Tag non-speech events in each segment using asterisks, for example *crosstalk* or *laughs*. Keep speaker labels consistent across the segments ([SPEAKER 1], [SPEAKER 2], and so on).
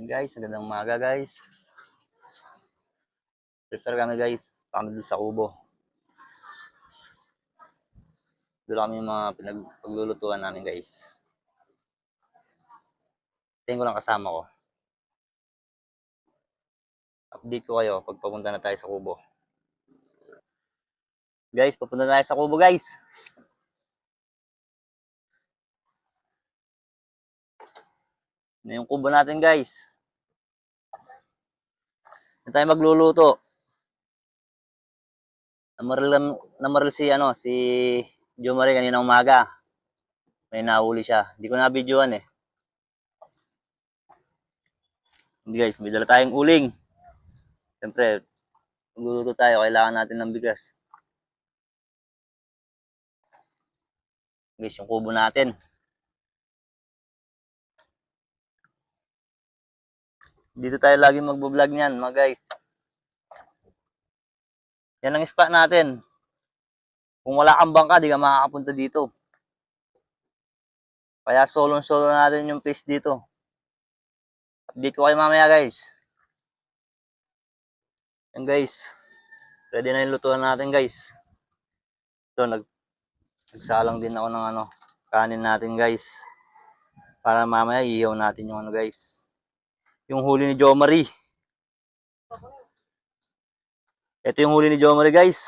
[SPEAKER 1] Yun guys, magandang umaga guys. Prepare kami guys. Kami sa kubo. Doon kami yung mga pinagpaglulutuan namin guys. Tingin ko lang kasama ko. Update ko kayo pag papunta na tayo sa kubo. Guys, papunta na tayo sa kubo guys. Na yung kubo natin guys. Na tayo magluluto. Namaril, namaril si ano, si Jo Marie kanina umaga. May nahuli siya. Hindi ko na videoan eh. Hindi guys, may dala tayong uling. Siyempre, magluluto tayo, kailangan natin ng bigas. Guys, yung kubo natin. Dito tayo lagi magbo-vlog niyan, mga guys. Yan ang spot natin. Kung wala kang bangka, di ka makakapunta dito. Kaya solo-solo natin yung place dito. Update ko kayo mamaya, guys. Yan, guys. Ready na yung lutuan natin, guys. Ito, nag nagsalang din ako ng ano, kanin natin, guys. Para mamaya iihaw natin yung ano, guys. Yung huli ni Jo Marie. Ito yung huli ni Jo Marie, guys.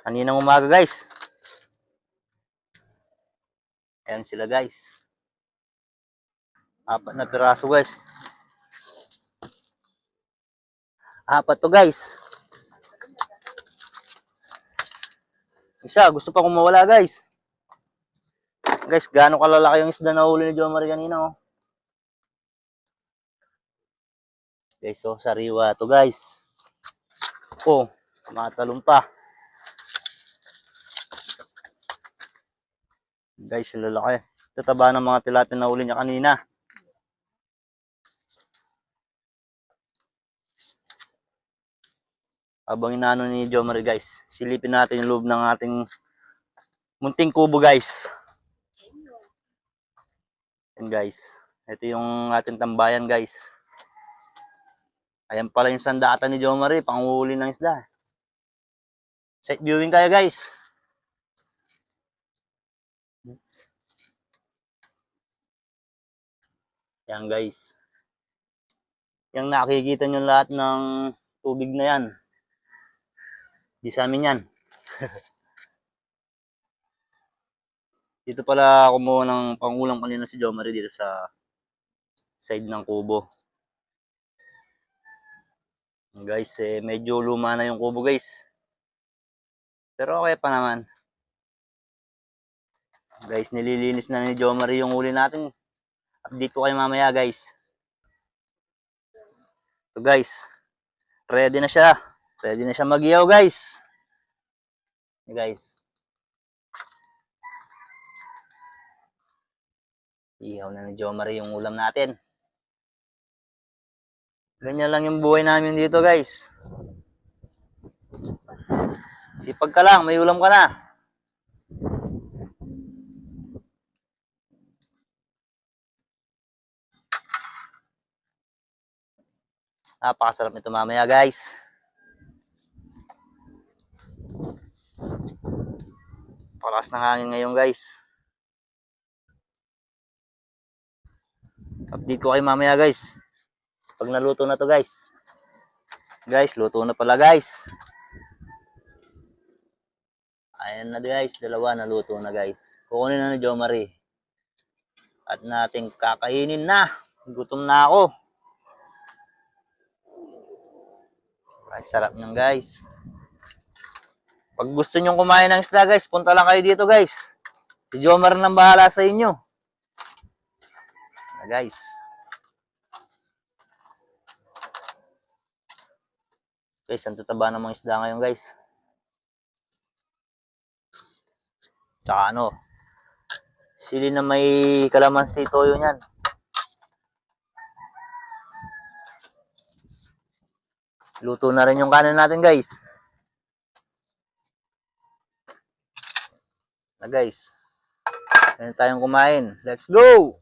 [SPEAKER 1] Kaninang umaga, guys. Ayan sila, guys. Apat na piraso, guys. Apat to, guys. Isa, gusto pa kong mawala, guys. Guys, gaano kalalaki yung isda na huli ni Jo Marie kanina, oh. Guys, so sariwa to guys. Oh, matalong pa. Guys, ang lalaki. Tataba ng mga tilapia na huli niya kanina. Habang inaano ni Jomar guys, silipin natin yung loob ng ating munting kubo guys. Yan guys. Ito yung ating tambayan guys. Ayan pala yung sandata ni Jo Marie, panghuli ng isda. Set viewing tayo guys. Yan guys. Yung nakikita nyo lahat ng tubig na yan. Di sa amin yan. *laughs* dito pala kumuha ng pangulang kanina si Jo Marie dito sa side ng kubo. Guys, eh, medyo luma na yung kubo guys. Pero okay pa naman. Guys, nililinis na ni Jo Marie yung uli natin. Update ko kayo mamaya guys. So guys, ready na siya. Ready na siya mag-iyaw guys. Guys. Ihaw na ni Jo Marie yung ulam natin. Ganyan lang yung buhay namin dito, guys. Sipag ka lang, may ulam ka na. Napakasarap nito mamaya, guys. Palakas ng hangin ngayon, guys. Update ko kayo mamaya, guys. Pag naluto na to guys. Guys, luto na pala guys. Ayan na guys, dalawa naluto na guys. Kukunin na ni Jo Marie. At nating kakainin na. Gutom na ako. Ay, sarap nyan guys. Pag gusto nyong kumain ng isda guys, punta lang kayo dito guys. Si Jo Marie nang bahala sa inyo. Na guys. Guys, ang tataba ng mga isda ngayon, guys. Tsaka ano, sili na may kalamansi toyo niyan. Luto na rin yung kanin natin, guys. Na guys. Kaya tayong kumain. Let's go!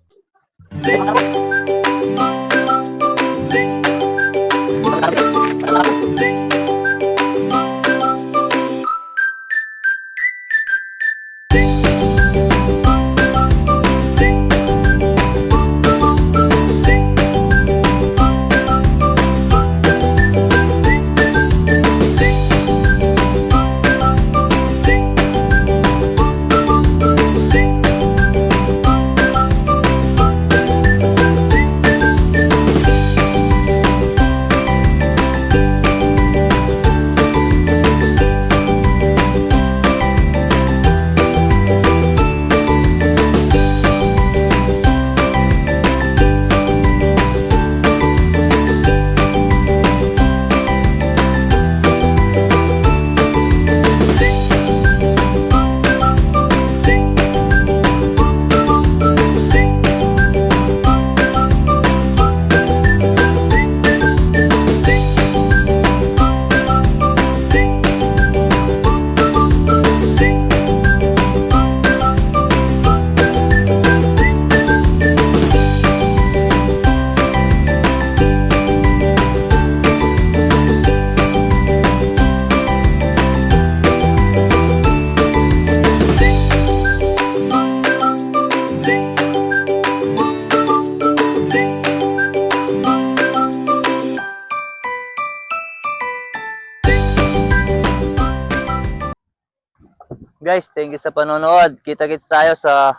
[SPEAKER 1] Guys, thank you sa panonood. Kita-kits tayo sa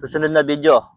[SPEAKER 1] susunod na video.